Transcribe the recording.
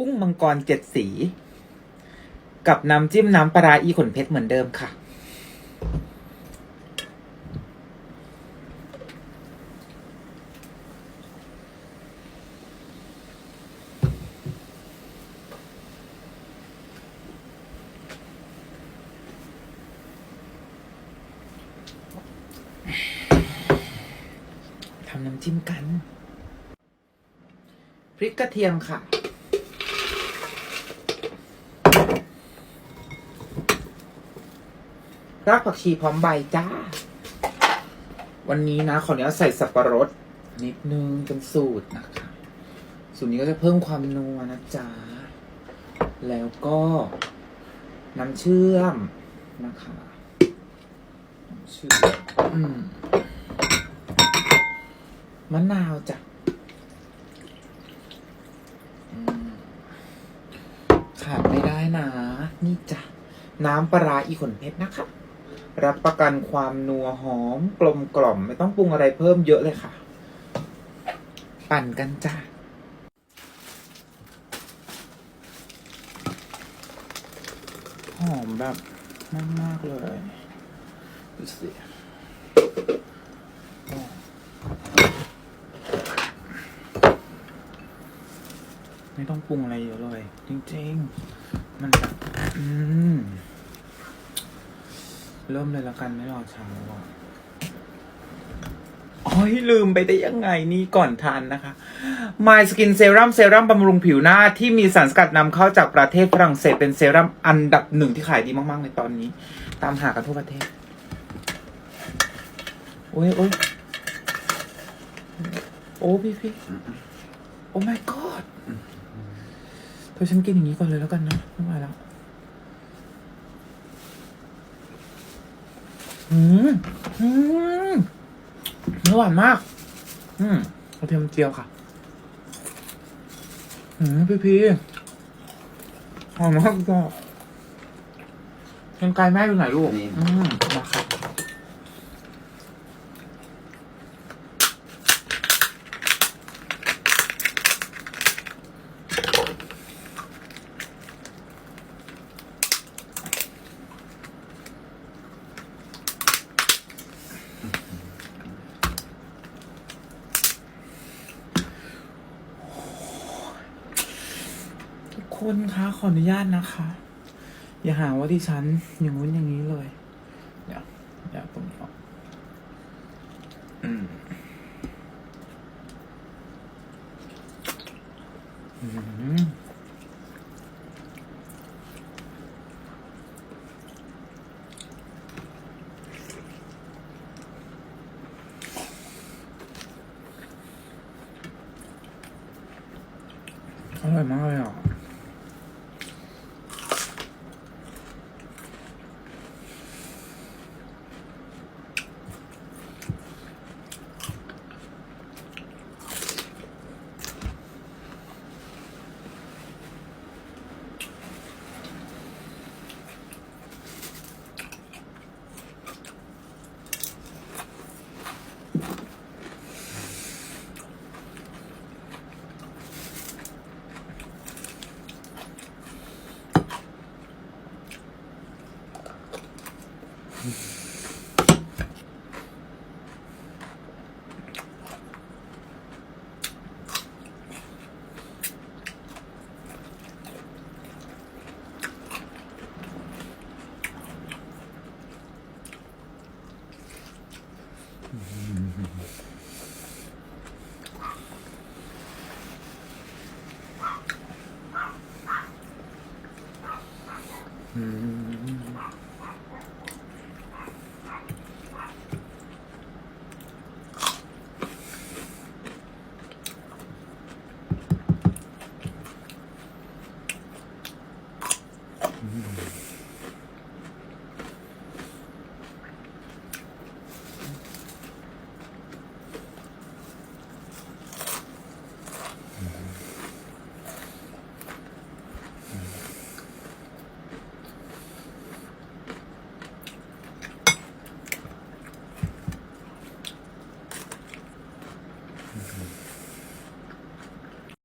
กุ้งมังกรเจ็ดสี กับน้ำจิ้มน้ำปลาร้าอีขนเพชรเหมือนเดิมค่ะ ทำน้ำจิ้มกัน พริกกระเทียมค่ะ รากผักชีพร้อมใบจ้า วันนี้นะขออนุญาตใส่สับปะรดนิดนึงเป็นสูตรนะคะ สูตรนี้ก็จะเพิ่มความนัวนะจ๊ะ แล้วก็น้ำเชื่อมนะคะน้ำเชื่อมอืมมะนาวจ้ะขาดไม่ได้นะ นี่จ้ะ น้ำปลาร้าอีขนเพชรนะคะ รับประกันความนัวหอมกลมกล่อม ไม่ต้องปรุงอะไรเพิ่มเยอะเลยค่ะ ปั่นกันจ้าหอมแบบมากๆเลยดูสิไม่ต้องปรุงอะไรเยอะเลย จริง ๆ มันแบบอืม เริ่มเลยละกันไม่รอช้าว่ะโอ้ยลืมไปได้ยังไงนี่ก่อนทานนะคะ My Skin Serum เซรั่มบำรุงผิวหน้าที่มีสารสกัดนำเข้าจากประเทศฝรั่งเศสเป็นเซรั่มอันดับหนึ่งที่ขายดีมากๆในตอนนี้ ตามหากันทั่วประเทศ โอ้ยโอ้ยโอ้พี่พี่โอ้ my god เธอฉันกินอย่างนี้ก่อนเลยแล้วกันนะไม่ไหวแล้ว อืมอืมเนื้อหวานมาก อืมกระเทียมเจียวค่ะ อืมพี่พีหอมมากจ้ะยังไกลแม่อยู่ไหนลูกนี่อืมมา ค่ะทุกคนคะขออนุญาตนะคะ อย่าหาว่าดิฉันอย่างงู้นอย่างนี้เลย เดี๋ยวเดี๋ยวตรงนี้ออกอืมอืมอร่อยมากเลยอะ 음. 음.